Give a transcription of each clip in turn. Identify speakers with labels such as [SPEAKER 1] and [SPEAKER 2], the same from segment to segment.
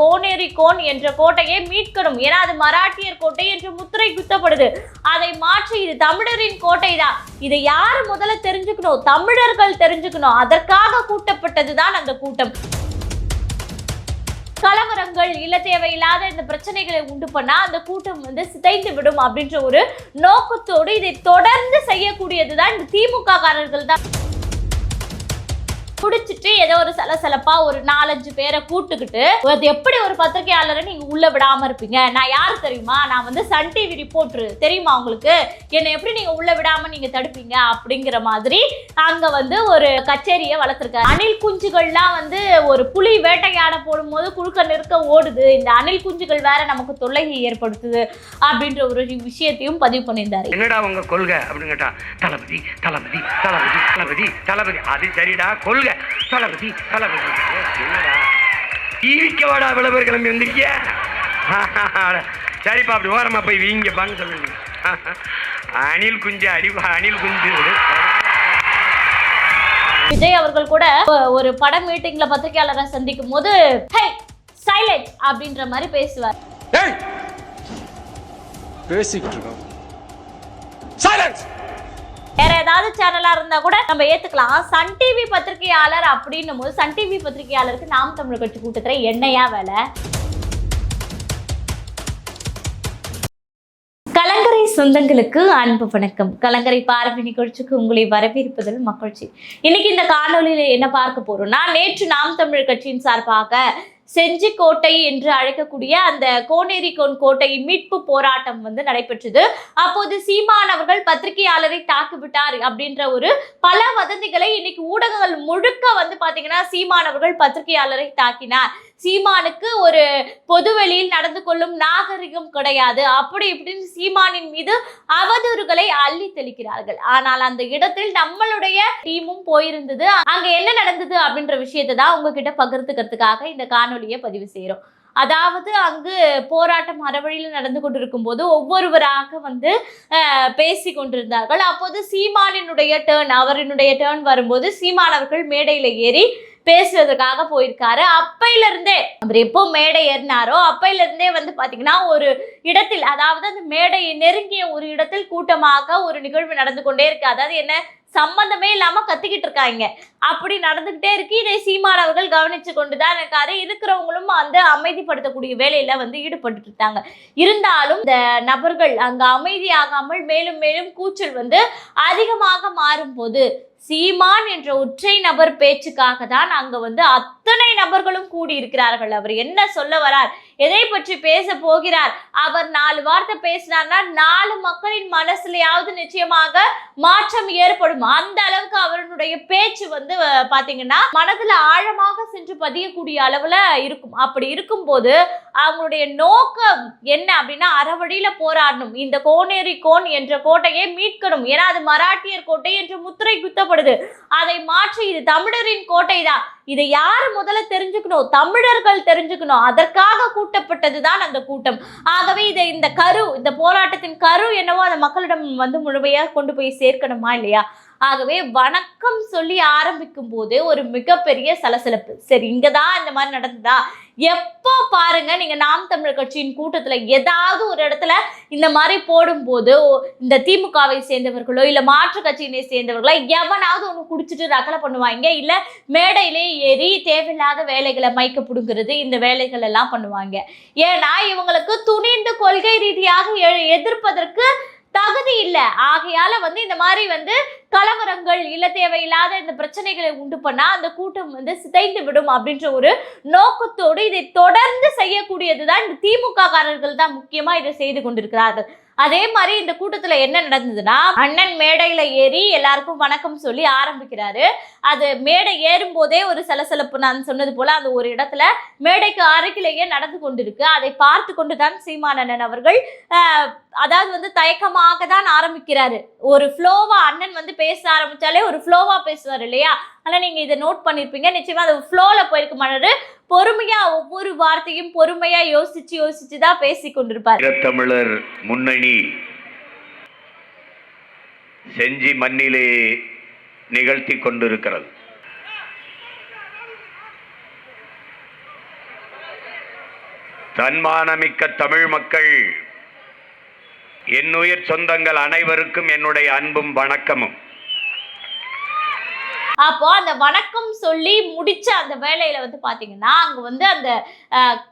[SPEAKER 1] Koneri cone என்ற கோட்டையை மீட்கணும். ஏன்னா அது மராட்டியர் கோட்டை என்று முத்திரை குத்தப்படுது. அதை மாற்றி இது தமிழரின் கோட்டை தான் இதை யாரு முதல்ல தெரிஞ்சுக்கணும்? தமிழர்கள் தெரிஞ்சுக்கணும். அதற்காக கூட்டப்பட்டதுதான் அந்த கூட்டம். கலவரங்கள் இல்ல தேவையில்லாத இந்த பிரச்சனைகளை உண்டு பண்ணா அந்த கூட்டம் வந்து சிதைந்து விடும் அப்படின்ற ஒரு நோக்கத்தோடு இதை தொடர்ந்து செய்யக்கூடியதுதான் இந்த திமுக காரர்கள் தான் பிடிச்சிட்டு ஏதோ ஒரு சலசலப்பா ஒரு நாலஞ்சு பேரை கூட்டுக்கிட்டு அது எப்படி ஒரு பத்திரிகையாளரை நீங்க உள்ள விடாம இருப்பீங்க? நான் யார் தெரியுமா? நான் வந்து சன் டிவி ரிப்போர்ட்ரு. தெரியுமா உங்களுக்கு? என்னை எப்படி நீங்க உள்ள விடாம நீங்க தடுப்பீங்க? அப்படிங்கிற மாதிரி அங்க வந்து ஒரு கச்சேரியை வளர்த்துருக்காரு. அணில் குஞ்சுகள்லாம் வந்து ஒரு புலி வேட்டையாட போடும்போது குழுக்க நிற்க ஓடுது. இந்த அணில் குஞ்சுகள் வேற நமக்கு தொல்லையை ஏற்படுத்துது அப்படின்ற ஒரு விஷயத்தையும் பதிவு பண்ணியிருந்தாரு.
[SPEAKER 2] என்னடா உங்க கொள்கை? அப்படின்னு கேட்டா தளபதி தளபதி தளபதி தளபதி தளபதி. அது சரிடா கொள்கை. தளபதி தளபதி. டிவிக்க வாடா விளம்பர கிளம்பி வந்திருக்கிய? சரிப்பா அப்படி ஓரமா போய் வீங்க பாங்க சொல்லுங்க. அணில் குஞ்சு அடி அணில் குஞ்சு.
[SPEAKER 1] விஜய் அவர்கள் கூட ஒரு பட மீட்டிங்ல பத்திரிகையாளரை சந்திக்கும் போது ஹே சைலண்ட் அப்படின்ற மாதிரி பேசுவார்.
[SPEAKER 3] பேசிக்கிட்டு இருக்கோம். சைலன்ஸ்!
[SPEAKER 1] வேற ஏதாவது சேனலா இருந்தா கூட நம்ம ஏத்துக்கலாம். சன் டிவி பத்திரிகையாளர் அப்படின்னும் போது சன் டிவி பத்திரிகையாளருக்கு நாம் தமிழ் கட்சி கூட்டத்துல என்னையா வேலை? கலங்கரை சொந்தங்களுக்கு அன்பு வணக்கம். கலங்கரை பார்வை நிகழ்ச்சிக்கு உங்களை வரவேற்பதில் மகிழ்ச்சி. இன்னைக்கு இந்த காணொலியில என்ன பார்க்க போறோம்னா நேற்று நாம் தமிழ் கட்சியின் சார்பாக செஞ்சி கோட்டை என்று அழைக்கக்கூடிய அந்த கோனேரி கோன் மீட்பு போராட்டம் வந்து நடைபெற்றது. அப்போது சீமான் அவர்கள் பத்திரிகையாளரை தாக்குவிட்டார் அப்படின்ற ஒரு பல வதந்திகளை இன்னைக்கு ஊடகங்கள் முழுக்க வந்து பாத்தீங்கன்னா சீமான் அவர்கள் பத்திரிகையாளரை தாக்கினார். சீமானுக்கு ஒரு பொதுவெளியில் நடந்து கொள்ளும் நாகரிகம் கிடையாது. அப்படி இப்படின்னு சீமானின் மீது அவதூறுகளை அள்ளி தெளிக்கிறார்கள். ஆனால் அந்த இடத்தில் நம்மளுடைய டீமும் போயிருந்தது. அங்க என்ன நடந்தது அப்படின்ற விஷயத்தை தான் உங்ககிட்ட பகிர்ந்துக்கிறதுக்காக இந்த காணொலியை பதிவு செய்கிறோம் அதாவது அங்கு போராட்டம் அறவழியில் நடந்து கொண்டிருக்கும் போது ஒவ்வொருவராக வந்து அஹ், பேசி கொண்டிருந்தார்கள். அப்போது சீமானினுடைய டேர்ன் அவரினுடைய டேர்ன் வரும்போது சீமானவர்கள் மேடையில் ஏறி பேசுவதற்காக போயிருக்காரு. அப்பையில இருந்தே அவர் எப்போ மேடை ஏறினாரோ அப்பையில இருந்தே வந்து பாத்தீங்கன்னா ஒரு இடத்தில் அதாவது அந்த மேடையை நெருங்கிய ஒரு இடத்தில் கூட்டமாக ஒரு நிகழ்வு நடந்து கொண்டே இருக்கு. அதாவது என்ன சம்பந்தமே இல்லாம கத்திக்கிட்டு இருக்காங்க. அப்படி நடந்துகிட்டே இருக்கு. இதை சீமான் அவர்கள் கவனிச்சு கொண்டுதான் இருக்காரு. இருக்கிறவங்களும் அந்த அமைதிப்படுத்தக்கூடிய வேலையில வந்து ஈடுபட்டு இருக்காங்க. இருந்தாலும் இந்த நபர்கள் அங்க அமைதியாகாமல் மேலும் மேலும் கூச்சல் வந்து அதிகமாக மாறும் போது சீமான் என்ற ஒற்றை நபர் பேச்சுக்காக தான் அங்க வந்து அத்தனை நபர்களும் கூடி இருக்கிறார்கள் அவர் என்ன சொல்ல வரார்? எதை பற்றி பேச போகிறார்? அவர் நாலு வார்த்தை பேசினார்னா நாலு மக்களின் மனசுலயாவது நிச்சயமாக மாற்றம் ஏற்படும். அந்த அளவுக்கு அவருடைய பேச்சு வந்து பாத்தீங்கன்னா மனதுல ஆழமாக சென்று பதியக்கூடிய அளவுல இருக்கும். அப்படி இருக்கும்போது அவங்களுடைய நோக்கம் என்ன அப்படின்னா அறவழியில போராடணும். இந்த கோனேரி கோன் என்ற கோட்டையை மீட்கணும். ஏன்னா அது மராட்டியர் கோட்டை என்று முத்திரை குத்தப்படுது. அதை மாற்றி இது தமிழரின் கோட்டை தான் இதை யார் முதல்ல தெரிஞ்சுக்கணும்? தமிழர்கள் தெரிஞ்சுக்கணும். அதற்காக கூட்டப்பட்டது தான் அந்த கூட்டம். ஆகவே இதை இந்த கரு இந்த போராட்டத்தின் கரு என்னவோ அந்த மக்களிடம் வந்து முழுமையாக கொண்டு போய் சேர்க்கணுமா இல்லையா? ஆகவே வணக்கம் சொல்லி ஆரம்பிக்கும் போது ஒரு மிகப்பெரிய சலசலப்பு. சரி இங்கே தான் இந்த மாதிரி நடந்ததா? எப்போ பாருங்க நீங்க நாம் தமிழர் கட்சியின் கூட்டத்துல ஏதாவது ஒரு இடத்துல இந்த மாதிரி போடும்போது இந்த திமுகவை சேர்ந்தவர்களோ இல்ல மாற்று கட்சியினை சேர்ந்தவர்களோ எவனாவது ஒன்று குடிச்சிட்டு ரகலை பண்ணுவாங்க இல்ல மேடையிலே ஏறி தேவையில்லாத வேலைகளை மயக்க புடுங்கிறது இந்த வேலைகள் எல்லாம் பண்ணுவாங்க. ஏன்னா இவங்களுக்கு துணிந்து கொள்கை ரீதியாக எ- எதிர்ப்பதற்கு தகுதி இல்லை. ஆகையால வந்து இந்த மாதிரி வந்து கலவரங்கள் இல்ல தேவையில்லாத இந்த பிரச்சனைகளை உண்டு பண்ணா அந்த கூட்டம் வந்து சிதைந்து விடும் அப்படின்ற ஒரு நோக்கத்தோடு இதை தொடர்ந்து செய்யக்கூடியதுதான் இந்த திமுக காரர்கள் தான் முக்கியமா இதை செய்து கொண்டிருக்கிறார்கள். அதே மாதிரி இந்த கூட்டத்துல என்ன நடந்ததுன்னா அண்ணன் மேடையில ஏறி எல்லாருக்கும் வணக்கம் சொல்லி ஆரம்பிக்கிறாரு. அது மேடை ஏறும் போதே ஒரு சலசலப்பு. நான் சொன்னது போல அந்த ஒரு இடத்துல மேடைக்கு அருகிலேயே நடந்து கொண்டிருக்கு. அதை பார்த்து கொண்டுதான் சீமானண்ணன் அவர்கள் அதாவது வந்து தயக்கமாக தான் ஆரம்பிக்கிறாரு. ஒரு ஃப்ளோவா அண்ணன் வந்து பேச ஆரம்பிச்சாலே ஒரு ஃப்ளோவா பேசுவார் இல்லையா? ஆனால் நீங்கள் இதை நோட் பண்ணியிருப்பீங்க நிச்சயமாக அது ஃப்ளோவில் போயிருக்க மாட்டாரு பொறுமையா ஒவ்வொரு வார்த்தையும் பொறுமையா யோசிச்சு யோசிச்சு தான் பேசி கொண்டிருப்பார்.
[SPEAKER 2] தமிழர் முன்னணி செஞ்சி மண்ணிலே நிகழ்த்தி கொண்டிருக்கிறது.
[SPEAKER 4] தன்மானமிக்க தமிழ் மக்கள் என்னுயிர் சொந்தங்கள் அனைவருக்கும் என்னுடைய அன்பும் வணக்கமும்.
[SPEAKER 1] அப்போ அந்த வணக்கம் சொல்லி முடிச்ச அந்த வேலையில வந்து பாத்தீங்கன்னா அங்க வந்து அந்த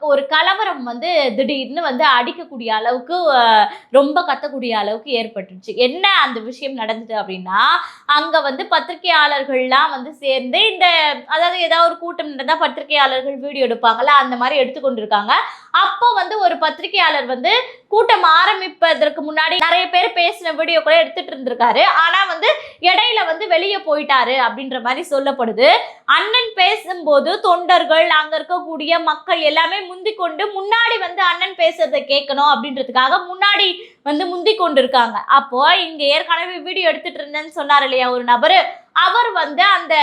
[SPEAKER 1] ஒரு கலவரம் வந்து திடீர்னு வந்து அடிக்கக்கூடிய அளவுக்கு ரொம்ப கத்தக்கூடிய அளவுக்கு ஏற்பட்டுருச்சு. என்ன அந்த விஷயம் நடந்தது அப்படின்னா அங்க வந்து பத்திரிகையாளர்கள்லாம் வந்து சேர்ந்து இந்த அதாவது ஏதாவது ஒரு கூட்டம் நடந்தா பத்திரிகையாளர்கள் வீடியோ எடுப்பாங்கல்ல அந்த மாதிரி எடுத்துக்கொண்டிருக்காங்க. அப்போ வந்து ஒரு பத்திரிகையாளர் வந்து கூட்டம் ஆரம்பிப்பதற்கு முன்னாடி நிறைய பேர் பேசின வீடியோ கூட எடுத்துட்டு இருந்திருக்காரு. ஆனா வந்து இடையில வந்து வெளியே போயிட்டாரு அப்படின்ற மாதிரி சொல்லப்படுது. அண்ணன் பேசும்போது தொண்டர்கள் அங்க இருக்கக்கூடிய மக்கள் எல்லாமே முந்தி கொண்டு முன்னாடி வந்து அண்ணன் பேசுறதை கேட்கணும் அப்படின்றதுக்காக முன்னாடி வந்து முந்தி கொண்டு இருக்காங்க அப்போ இங்க ஏற்கனவே வீடியோ எடுத்துட்டு இருந்தேன்னு சொன்னார் இல்லையா ஒரு நபரு? அவர் வந்து அந்த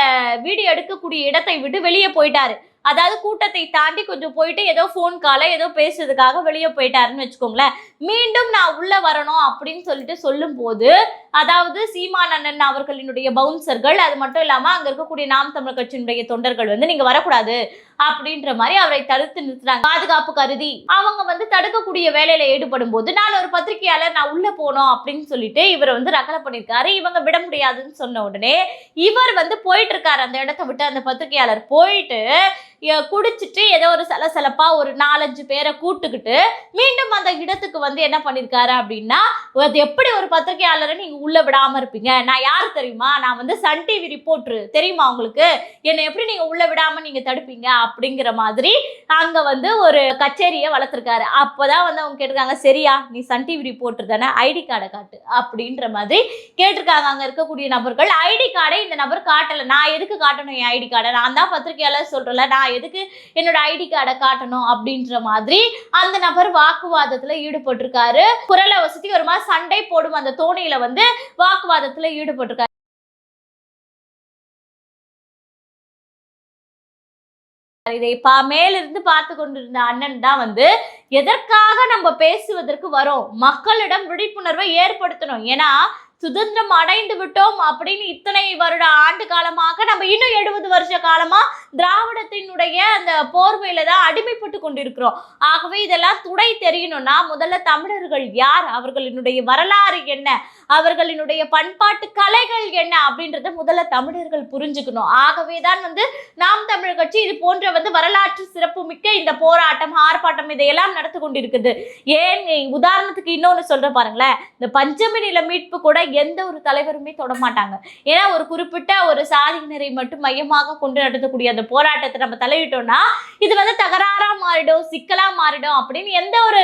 [SPEAKER 1] வீடியோ எடுக்கக்கூடிய இடத்தை விட்டு வெளியே போயிட்டாரு. அதாவது கூட்டத்தை தாண்டி கொஞ்சம் போயிட்டு ஏதோ ஃபோன் காலை ஏதோ பேசுறதுக்காக வெளியே போயிட்டாருன்னு வச்சுக்கோங்களேன். மீண்டும் நான் உள்ள வரணும் அப்படின்னு சொல்லிட்டு சொல்லும்போது அதாவது சீமான் அண்ணன் அவர்களினுடைய பவுன்சர்கள் அது மட்டும் இல்லாம அங்க இருக்கக்கூடிய நாம் தமிழர் கட்சியினுடைய தொண்டர்கள் வந்து நீங்க வரக்கூடாது அப்படின்ற மாதிரி அவரை தடுத்து நிறுத்துறாங்க. பாதுகாப்பு கருதி அவங்க வந்து தடுக்கக்கூடிய வேலையில ஈடுபடும் போது நான் ஒரு பத்திரிகையாளர் நான் உள்ள போனோம் அப்படின்னு சொல்லிட்டு இவர் வந்து ரகலை பண்ணியிருக்காரு. இவங்க விட முடியாதுன்னு சொன்ன உடனே இவர் வந்து போயிட்டு இருக்காரு அந்த இடத்த விட்டு. அந்த பத்திரிகையாளர் போயிட்டு குடிச்சிட்டு ஏதோ ஒரு சலசலப்பா ஒரு நாலஞ்சு பேரை கூட்டுக்கிட்டு மீண்டும் அந்த இடத்துக்கு வந்து என்ன பண்ணிருக்காரு அப்படின்னா அது எப்படி ஒரு பத்திரிகையாளரை நீங்க உள்ள விடாம இருப்பீங்க? நான் யார் தெரியுமா? நான் வந்து சன் டிவி ரிப்போர்ட்ரு தெரியுமா உங்களுக்கு? என்னை எப்படி நீங்க உள்ள விடாம நீங்க தடுப்பீங்க? அப்படிங்கிற மாதிரி அங்க வந்து ஒரு கச்சேரியை வளர்த்துருக்காரு. அப்போதான் வந்து அவங்க கேட்டிருக்காங்க சரியா நீ சன் டிவி ரிப்போர்ட்ரு தானே ஐடி கார்டை காட்டு அப்படின்ற மாதிரி கேட்டிருக்காங்க. அங்கே இருக்கக்கூடிய நபர்கள் ஐடி கார்டை இந்த நபர் காட்டலை. நான் எதுக்கு காட்டணும் என் ஐடி கார்டை? நான் தான் பத்திரிகையாளர் சொல்கிறல நான் நான் எதுக்கு என்னோட ஐடி கார்டை காட்டணும் அப்படின்ற மாதிரி அந்த நபர் வாக்குவாதத்துல ஈடுபட்டிருக்காரு. குரலை வசதி ஒரு மாதிரி சண்டை போடும் அந்த தோணியில வந்து வாக்குவாதத்துல ஈடுபட்டிருக்காரு. இதை பா மேலிருந்து பார்த்து கொண்டிருந்த அண்ணன் தான் வந்து எதற்காக நம்ம பேசுவதற்கு வரோம்? மக்களிடம் விழிப்புணர்வை ஏற்படுத்தணும். ஏன்னா சுதந்திரம் அடைந்து விட்டோம் அப்படின்னு இத்தனை வருட ஆண்டு காலமாக நம்ம இன்னும் எழுபது வருஷ காலமா திராவிடத்தினுடைய அந்த போர்வையில தான் அடிமைப்பட்டு கொண்டிருக்கிறோம். ஆகவே இதெல்லாம் துடை தெரியணும்னா முதல்ல தமிழர்கள் யார்? அவர்களினுடைய வரலாறு என்ன? அவர்களினுடைய பண்பாட்டு கலைகள் என்ன? அப்படின்றத முதல்ல தமிழர்கள் புரிஞ்சுக்கணும். ஆகவே தான் வந்து நாம் தமிழர் கட்சி இது போன்ற வந்து வரலாற்று சிறப்புமிக்க இந்த போராட்டம் ஆர்ப்பாட்டம் இதையெல்லாம் நடத்தி கொண்டிருக்குது. ஏன்? உதாரணத்துக்கு இன்னொன்று சொல்ற பாருங்களேன். இந்த பஞ்சமி நில மீட்பு கூட எந்த ஒரு தலைவருமே தொட மாட்டாங்க. ஏன்னா ஒரு குறிப்பிட்ட ஒரு சாதியினரை மட்டும் மையமாக கொண்டு நடத்தக்கூடிய அந்த போராட்டத்தை நம்ம தலையிட்டோம்னா இது வந்து தகராறா மாறிடும் சிக்கலா மாறிடும் அப்படின்னு எந்த ஒரு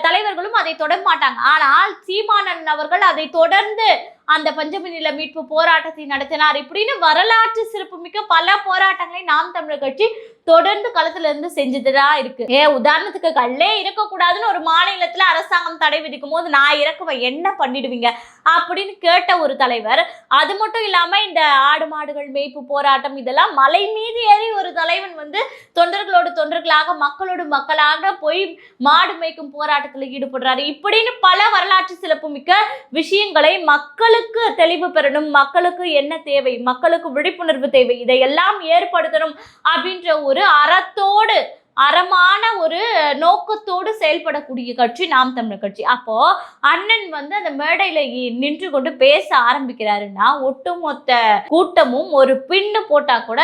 [SPEAKER 1] தலைவர்களும் அதை தொட மாட்டாங்க ஆனால் சீமானன் அவர்கள் அதை தொடர்ந்து அந்த பஞ்சமி நில மீட்பு போராட்டத்தை நடத்தினார் இப்படின்னு வரலாற்று சிறப்புமிக்க பல போராட்டங்களை நாம் தமிழர் கட்சி தொடர்ந்து களத்துல இருந்து செஞ்சுட்டுதான் இருக்கு. ஏ உதாரணத்துக்கு கல்லே இருக்கக்கூடாதுன்னு ஒரு மாநிலத்துல அரசாங்கம் தடை விதிக்கும் போது நான் இறக்குவேன் என்ன பண்ணிடுவீங்க? அப்படின்னு கேட்ட ஒரு தலைவர் அது மட்டும் இல்லாம இந்த ஆடு மாடுகள் மேய்ப்பு போராட்டம் இதெல்லாம் மலை மீது ஏறி ஒரு தலைவன் வந்து தொண்டர்களோடு தொண்டர்களாக மக்களோடு மக்களாக போய் மாடு மேய்க்கும் போராட்டத்தில் ஈடுபடுறாரு. இப்படின்னு பல வரலாற்று சிறப்புமிக்க விஷயங்களை மக்கள் மக்களுக்கு தெளிவு பெறணும் மக்களுக்கு என்ன தேவை மக்களுக்கு விழிப்புணர்வு தேவை இதையெல்லாம் ஏற்படுத்தணும் அப்படின்ற ஒரு அறத்தோடு அறமான ஒரு நோக்கத்தோடு செயல்படக்கூடிய கட்சி நாம் தமிழர் கட்சி. அப்போ அண்ணன் வந்து அந்த மேடையில நின்று கொண்டு பேச ஆரம்பிக்கிறாருன்னா ஒட்டுமொத்த கூட்டமும் ஒரு பின்னு போட்டா கூட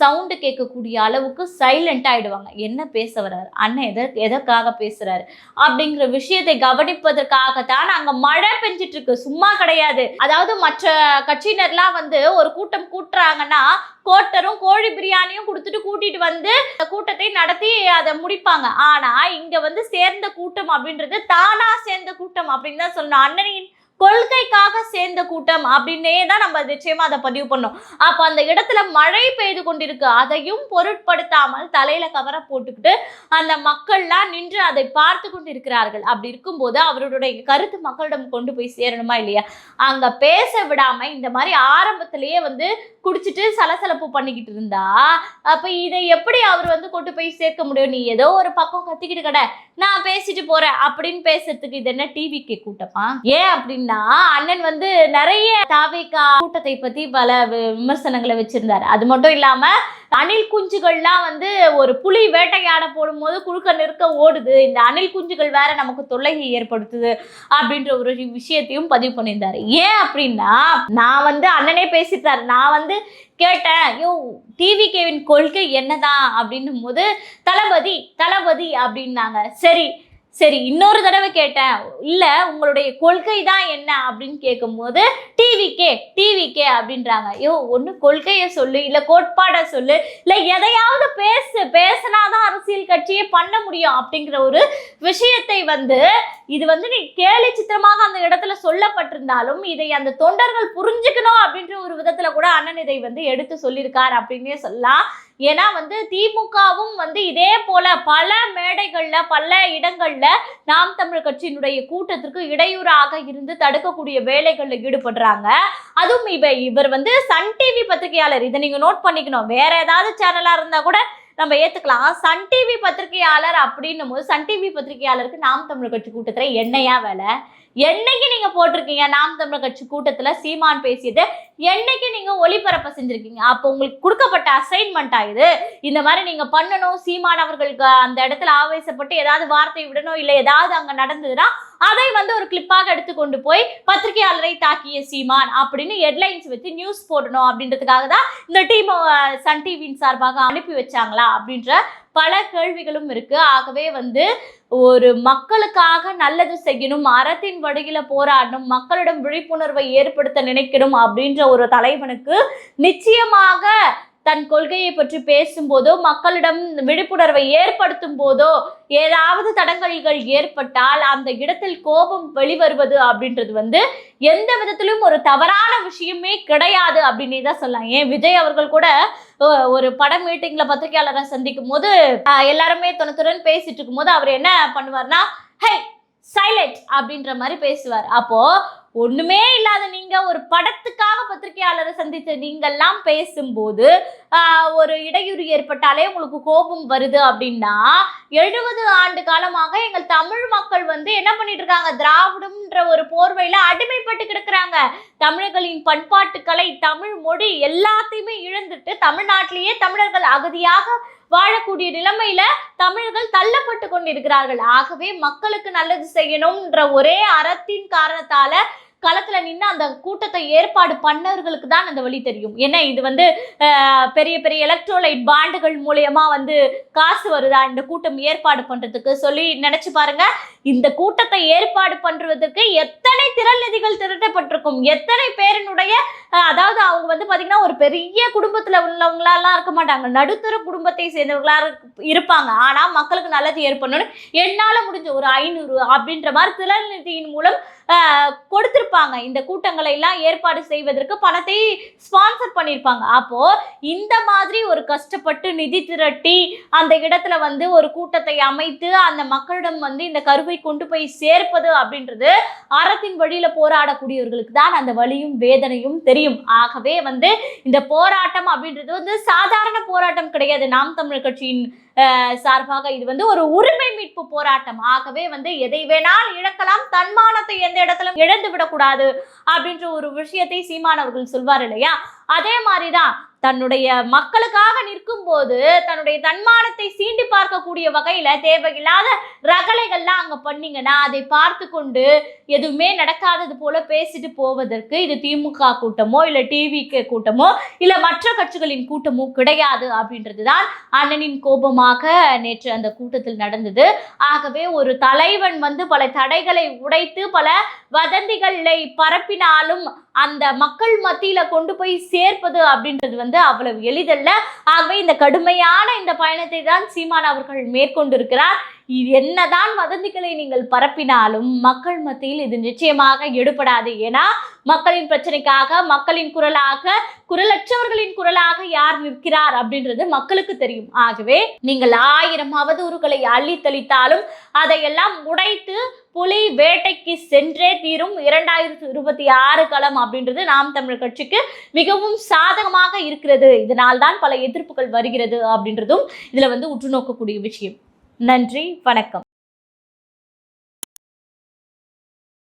[SPEAKER 1] சவுண்டு கேட்கக்கூடிய அளவுக்கு சைலண்ட் ஆகிடுவாங்க என்ன பேச வர்றாரு? அண்ணன் எதற்கு எதற்காக பேசுறாரு? அப்படிங்கிற விஷயத்தை கவனிப்பதற்காகத்தான் அங்க மழை பெஞ்சிட்டு இருக்கு சும்மா கிடையாது. அதாவது மற்ற கட்சியினர்லாம் வந்து ஒரு கூட்டம் கூட்டுறாங்கன்னா கோட்டரும் கோழி பிரியாணியும் கொடுத்துட்டு கூட்டிட்டு வந்து அந்த கூட்டத்தை நடத்தி அதை முடிப்பாங்க. ஆனா இங்க வந்து சேர்ந்த கூட்டம் அப்படின்றது தானா சேர்ந்த கூட்டம் அப்படின்னு தான் சொல்லணும். அண்ணனின் கொள்கைக்காக சேர்ந்த கூட்டம் அப்படின்னே தான் நம்ம நிச்சயமா அதை பதிவு பண்ணோம். அப்ப அந்த இடத்துல மழை பெய்து கொண்டிருக்கு அதையும் பொருட்படுத்தாமல் தலையில கவர போட்டுக்கிட்டு அந்த மக்கள்லாம் நின்று அதை பார்த்து கொண்டு இருக்கிறார்கள் அப்படி இருக்கும்போது அவருடைய கருத்து மக்களிடம் கொண்டு போய் சேரணுமா இல்லையா? அங்க பேச விடாம இந்த மாதிரி ஆரம்பத்திலேயே வந்து குடிச்சிட்டு சலசலப்பு பண்ணிக்கிட்டு இருந்தா அப்ப இதை எப்படி அவர் வந்து கொண்டு போய் சேர்க்க முடியும்? நீ ஏதோ ஒரு பக்கம் கத்திக்கிட்டு கடை நான் பேசிட்டு போறேன் அப்படின்னு பேசுறதுக்கு இது என்ன டிவிக்கு கூட்டமா? ஏன் அப்படின்னு அப்படின்னா அண்ணன் வந்து நிறைய தாவேக்கா கூட்டத்தை பத்தி பல வி- விமர்சனங்களை வச்சிருந்தாரு. அது மட்டும் இல்லாம அணில் குஞ்சுகள்லாம் வந்து ஒரு புலி வேட்டையாட போடும்போது குழுக்க நிற்க ஓடுது. இந்த அணில் குஞ்சுகள் வேற நமக்கு தொல்லையை ஏற்படுத்துது அப்படின்ற ஒரு விஷயத்தையும் பதிவு பண்ணியிருந்தார். ஏன் அப்படின்னா நான் வந்து அண்ணனே பேசிட்டாரு. நான் வந்து கேட்டேன் யோ டிவி கேவின் கொள்கை என்னதான்? அப்படின்னும் போது தளபதி தளபதி அப்படின்னாங்க. சரி சரி இன்னொரு தடவை கேட்டேன். இல்லை உங்களுடைய கொள்கை தான் என்ன அப்படின்னு கேட்கும்போது டிவிக்கே டிவிக்கே அப்படின்றாங்க. ஐயோ ஒன்று கொள்கையை சொல்லு இல்லை கோட்பாடை சொல்லு இல்லை எதையாவது பேசு பேசினாதான் அரசியல் கட்சியே பண்ண முடியும் அப்படிங்கிற ஒரு விஷயத்தை வந்து இது வந்து நீ கேலி சித்திரமாக அந்த இடத்துல சொல்லப்பட்டிருந்தாலும் இதை அந்த தொண்டர்கள் புரிஞ்சுக்கணும் அப்படின்ற ஒரு விதத்தில் கூட அண்ணன் இதை வந்து எடுத்து சொல்லியிருக்கார் அப்படின்னே சொல்லலாம். ஏன்னா வந்து திமுகவும் வந்து இதே போல பல மேடைகளில் பல இடங்களில் நாம் தமிழ் கட்சியினுடைய கூட்டத்திற்கு இடையூறாக இருந்து தடுக்கக்கூடிய வேலைகளில் ஈடுபடுறாங்க. அதுவும் இவ இவர் வந்து சன் டிவி பத்திரிகையாளர். இதை நீங்க நோட் பண்ணிக்கணும். வேற ஏதாவது சேனலா இருந்தா கூட நம்ம ஏத்துக்கலாம். சன் டிவி பத்திரிகையாளர் அப்படின்னும் போது சன் டிவி பத்திரிகையாளருக்கு நாம் தமிழ் கட்சி கூட்டத்தில் என்னையா வேலை? என்னைக்கு நீங்க போட்டிருக்கீங்க? நாம் தமிழர் கட்சி கூட்டத்துல சீமான் பேசியது என்னைக்கு நீங்க ஒளிபரப்ப செஞ்சிருக்கீங்க? அப்போ உங்களுக்கு கொடுக்கப்பட்ட அசைன்மெண்ட் ஆகுது இந்த மாதிரி நீங்க பண்ணணும். சீமான் அவர்களுக்கு அந்த இடத்துல ஆவேசப்பட்டு ஏதாவது வார்த்தை விடணும் இல்லை ஏதாவது அங்க நடந்ததுன்னா அதை வந்து ஒரு கிளிப்பாக எடுத்து கொண்டு போய் பத்திரிகையாளரை தாக்கிய சீமான் அப்படின்னு ஹெட்லைன்ஸ் வச்சு நியூஸ் போடணும் அப்படின்றதுக்காக தான் இந்த டீம் சன் டிவியின் சார்பாக அனுப்பி வச்சாங்களா அப்படின்ற பல கேள்விகளும் இருக்கு. ஆகவே வந்து ஒரு மக்களுக்காக நல்லது செய்யணும் அறத்தின் வழியில போராடணும் மக்களிடம் விழிப்புணர்வை ஏற்படுத்த நினைக்கணும் அப்படின்ற ஒரு தலைவனுக்கு நிச்சயமாக தன் கொள்கையை பற்றி பேசும்போதோ மக்களிடம் விழிப்புணர்வை ஏற்படுத்தும் போதோ ஏதாவது தடங்கல்கள் ஏற்பட்டால் அந்த இடத்தில் கோபம் வெளிவருவது அப்படின்றது வந்து எந்த விதத்திலும் ஒரு தவறான விஷயமே கிடையாது அப்படின்னே தான் சொல்லலாம். ஏன்? விஜய் அவர்கள் கூட ஒரு படம் மீட்டிங்ல பத்திரிகையாளரை சந்திக்கும் போது எல்லாருமே துணத்துடன் பேசிட்டு இருக்கும்போது அவர் என்ன பண்ணுவார்னா ஹே சைலண்ட் அப்படின்ற மாதிரி பேசுவார். அப்போ ஒண்ணுமே இல்லாத நீங்க ஒரு படத்துக்காக பத்திரிகையாளரை சந்தித்த நீங்கெல்லாம் பேசும்போது ஒரு இடையூறு ஏற்பட்டாலே உங்களுக்கு கோபம் வருது அப்படின்னா எழுபது ஆண்டு காலமாக எங்கள் தமிழ் மக்கள் வந்து என்ன பண்ணிட்டு இருக்காங்க திராவிடம்ன்ற ஒரு போர்வையில அடிமைப்பட்டு கிடக்குறாங்க. தமிழர்களின் பண்பாட்டு கலை தமிழ் மொழி எல்லாத்தையுமே இழந்துட்டு தமிழ்நாட்டிலேயே தமிழர்கள் அகதியாக வாழக்கூடிய நிலைமையில தமிழர்கள் தள்ளப்பட்டு கொண்டிருக்கிறார்கள். ஆகவே மக்களுக்கு நல்லது செய்யணும்ன்ற ஒரே அறத்தின் காரணத்தால களத்துல நின்று அந்த கூட்டத்தை ஏற்பாடு பண்ணவர்களுக்கு தான் அந்த வழி தெரியும். ஏன்னா இது வந்து பெரிய பெரிய எலக்ட்ரோலைட் பாண்டுகள் மூலயமா வந்து காசு வருதா? இந்த கூட்டம் ஏற்பாடு பண்றதுக்கு சொல்லி நினைச்சு பாருங்க. இந்த கூட்டத்தை ஏற்பாடு பண்றதுக்கு எத்தனை திரள் நிதிகள் திரட்டப்பட்டிருக்கும்? எத்தனை பேரினுடைய அதாவது அவங்க வந்து பாத்தீங்கன்னா ஒரு பெரிய குடும்பத்துல உள்ளவங்களாலாம் இருக்க மாட்டாங்க. நடுத்தர குடும்பத்தை சேர்ந்தவங்களா இருக்- இருப்பாங்க. ஆனா மக்களுக்கு நல்லது ஏற்படணும்னு என்னால முடிஞ்ச ஒரு ஐநூறு அப்படின்ற மாதிரி திரள் நிதியின் மூலம் கொடுத்திருப்பாங்க. இந்த கூட்டங்களை எல்லாம் ஏற்பாடு செய்வதற்கு பணத்தை ஸ்பான்சர் பண்ணியிருப்பாங்க அப்போ இந்த மாதிரி ஒரு கஷ்டப்பட்டு நிதி திரட்டி அந்த இடத்துல வந்து ஒரு கூட்டத்தை அமைத்து அந்த மக்களிடம் வந்து இந்த கருவை கொண்டு போய் சேர்ப்பது அப்படின்றது அறத்தின் வழியில போராடக்கூடியவர்களுக்கு தான் அந்த வழியும் வேதனையும் தெரியும். ஆகவே வந்து இந்த போராட்டம் அப்படின்றது வந்து சாதாரண போராட்டம் கிடையாது. நாம் தமிழர் கட்சியின் சார்பாக இது வந்து ஒரு உரிமை மீட்பு போராட்டம். ஆகவே வந்து எதை வேணால் இழக்கலாம் தன்மானத்தை எந்த இடத்திலும் இழந்து விடக்கூடாது அப்படின்ற ஒரு விஷயத்தை சீமான் அவர்கள் சொல்வார் இல்லையா? அதே மாதிரிதான் தன்னுடைய மக்களுக்காக நிற்கும் போது தன்னுடைய தன்மானத்தை சீண்டி பார்க்கக்கூடிய வகையில தேவையில்லாத ரகளைகள்லாம் அங்க பண்ணீங்கன்னா அதை பார்த்து கொண்டு எதுவுமே நடக்காதது போல பேசிட்டு போவதற்கு இது திமுக கூட்டமோ இல்ல டிவிக்கு கூட்டமோ இல்ல மற்ற கட்சிகளின் கூட்டமோ கிடையாது அப்படின்றதுதான் அண்ணனின் கோபமாக நேற்று அந்த கூட்டத்தில் நடந்தது. ஆகவே ஒரு தலைவன் வந்து பல தடைகளை உடைத்து பல வதந்திகளை பரப்பினாலும் அந்த மக்கள் மத்தியில கொண்டு போய் சேர்ப்பது அப்படின்றது வந்து அவ்வளவு எளிதல்ல. ஆகவே இந்த கடுமையான இந்த பயணத்தை தான் சீமான் அவர்கள் மேற்கொண்டிருக்கிறார். என்னதான் வதந்திகளை நீங்கள் பரப்பினாலும் மக்கள் மத்தியில் இது நிச்சயமாக எடுபடாது. ஏன்னா மக்களின் பிரச்சனைக்காக மக்களின் குரலாக குரலற்றவர்களின் குரலாக யார் நிற்கிறார் அப்படின்றது மக்களுக்கு தெரியும். ஆகவே நீங்கள் ஆயிரம் அவதூறுகளை அள்ளி தெளித்தாலும் அதையெல்லாம் உடைத்து புலி வேட்டைக்கு சென்றே தீரும் இரண்டாயிரத்தி இருபத்தி ஆறு களம் அப்படின்றது நாம் தமிழர் கட்சிக்கு மிகவும் சாதகமாக இருக்கிறது. இதனால் தான் பல எதிர்ப்புகள் வருகிறது அப்படின்றதும் இதுல வந்து உற்று நோக்கக்கூடிய விஷயம். நன்றி வணக்கம்.